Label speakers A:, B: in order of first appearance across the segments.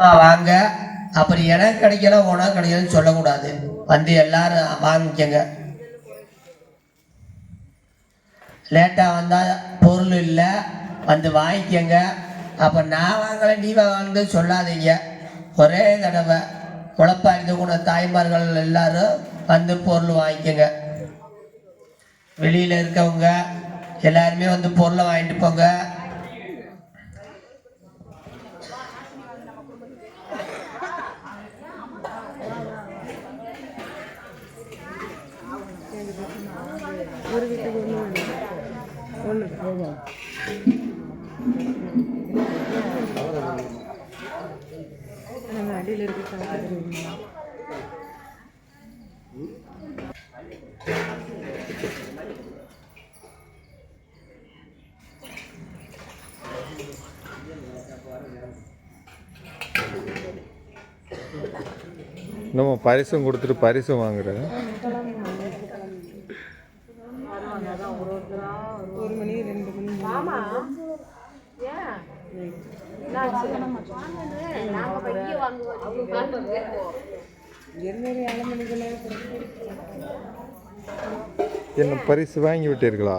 A: வாங்க. அப்புறம் எனக்கு கிடைக்கல உனக்கு கிடைக்கலன்னு சொல்லக்கூடாது. வந்து எல்லாரும் வாங்கிக்கங்க லேட்டாக வந்தால் பொருள் இல்லை வந்து வாங்கிக்கங்க. அப்போ நான் வாங்கலை நீ வாங்கலன்னு சொல்லாதீங்க. ஒரே தடவை. உழப்பாய்ந்து கூட தாய்மார்கள் எல்லாரும் வந்து பொருள் வாங்கிக்கங்க. வெளியில் இருக்கவங்க எல்லாருமே வந்து பொருளை வாங்கிட்டு போங்க.
B: அடியில் இருக்க
C: நம்ம பரிசும் கொடுத்துட்டு பரிசும் வாங்குறேன்
B: ஒரு மணி ரெண்டு மணி மணிக்கெல்லாம்
C: என்ன பரிசு வாங்கி விட்டீர்களா?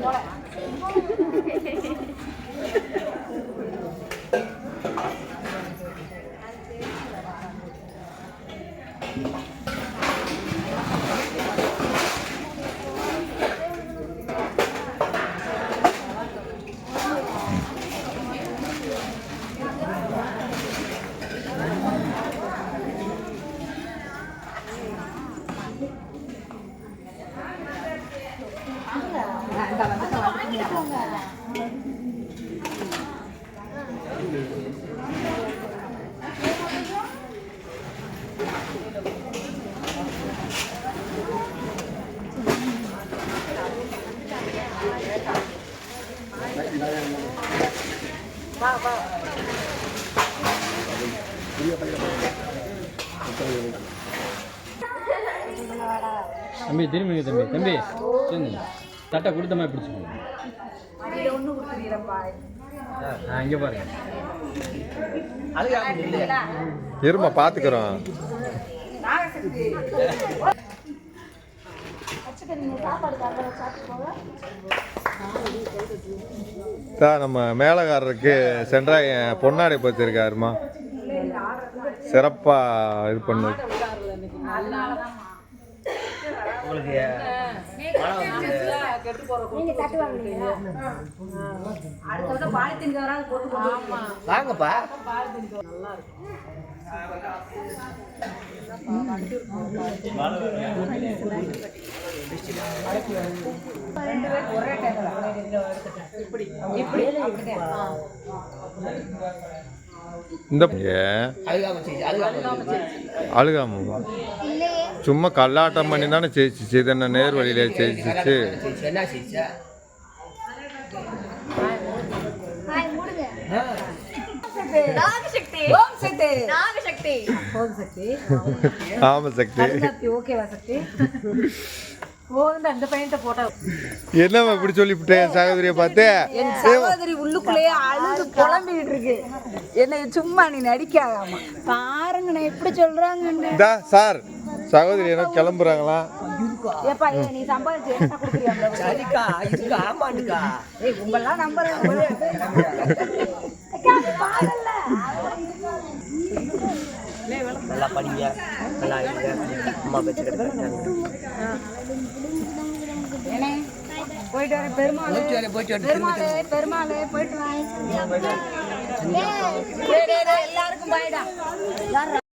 D: 过来。
E: தம்பி திரும்பி தம்பி. தம்பி சேர்ந்து தட்டை கொடுத்த மாதிரி பிடிச்சிக்கோங்க இங்கே பாருங்க.
C: இருமா பார்த்துக்குறோம் நம்ம மேலக்காரருக்கு சென்றாய் பொன்னாடை பற்றிருக்காருமா சிறப்பாக இது பண்ணு.
A: உங்களுக்கு வாங்கப்பா.
C: இந்த ஏன்
A: அழுகாம செய்யுது அழுகாம செய்யுது.
C: அழுகாமவா சும்மா கல்லாட்டம் பண்ணி தானே ஜெயிச்சிச்சு இது என்ன நேர் வழியிலே ஜெயிச்சிச்சு
A: செய்யுச்சு. என்ன செய்யுச்சா
D: நாகசக்தி
B: ஓம் சக்தி
D: நாகசக்தி
B: போதும்
C: ஆமாம் சக்தி
B: சக்தி ஓகேவா சக்தி? போதும் அந்த பையன்கிட்ட போட்டா.
C: என்னம்மா இப்படி சொல்லிவிட்டேன் சகோதரியை பார்த்து?
B: என் சகோதரி உள்ளுக்குள்ளேயே அழுது புலம்பிக்கிட்டு இருக்கு. என்னை சும்மா நீ நடிக்காதாமா பாருங்க நான் எப்படி சொல்றாங்கன்னு.
C: இந்தா சார். சகோதரி என்ன கிளம்புறாங்களாம்
A: நல்லா படிங்க. நல்லா இருங்க. அம்மா வச்சுக்கிட்டு
B: போயிட்டு வரேன் பெருமாள்.
A: போயிட்டு
B: பெருமாளே பெருமாளே போயிட்டு வாங்க எல்லாருக்கும் பாய்டா